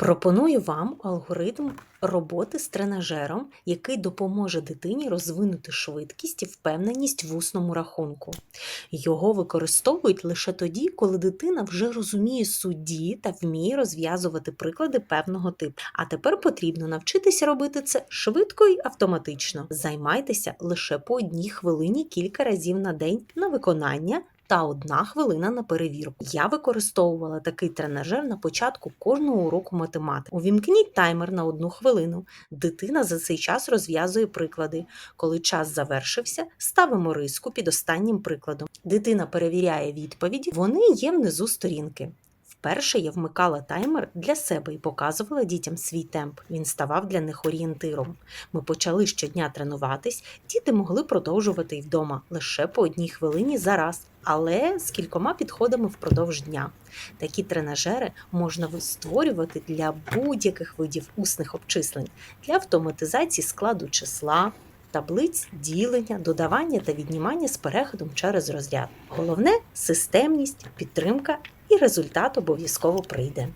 Пропоную вам алгоритм роботи з тренажером, який допоможе дитині розвинути швидкість і впевненість в усному рахунку. Його використовують лише тоді, коли дитина вже розуміє суть дії та вміє розв'язувати приклади певного типу. А тепер потрібно навчитися робити це швидко і автоматично. Займайтеся лише по одній хвилині кілька разів на день на виконання та одна хвилина на перевірку. Я використовувала такий тренажер на початку кожного уроку математики. Увімкніть таймер на одну хвилину. Дитина за цей час розв'язує приклади. Коли час завершився, ставимо риску під останнім прикладом. Дитина перевіряє відповіді, вони є внизу сторінки. Вперше я вмикала таймер для себе і показувала дітям свій темп. Він ставав для них орієнтиром. Ми почали щодня тренуватись, діти могли продовжувати й вдома лише по одній хвилині за раз, але з кількома підходами впродовж дня. Такі тренажери можна створювати для будь-яких видів усних обчислень, для автоматизації складу числа. Таблиць ділення, додавання та віднімання з переходом через розряд. Головне системність, підтримка і результат обов'язково прийде.